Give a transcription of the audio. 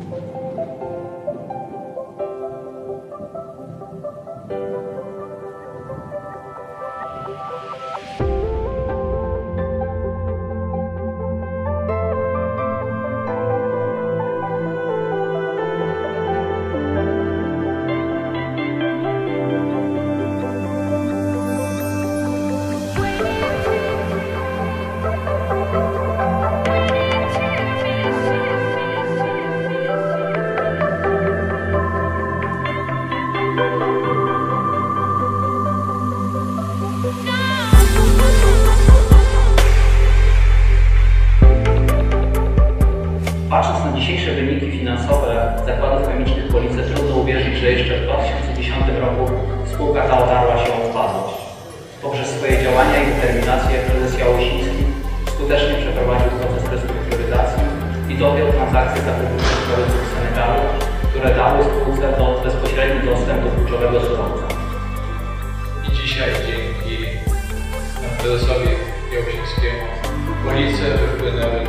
important. finansowe zakładów chemicznych Police trudno uwierzyć, że jeszcze w 2010 roku spółka ta otarła się o upadłość. Poprzez swoje działania i determinację prezes Jałusiński skutecznie przeprowadził proces restrukturyzacji i dowiódł transakcje zakupów produkcji Senegalu, które dały spółce do, bezpośredni dostęp do kluczowego surowca. I dzisiaj dzięki prezesowi Jałusińskiemu Police wypłynęły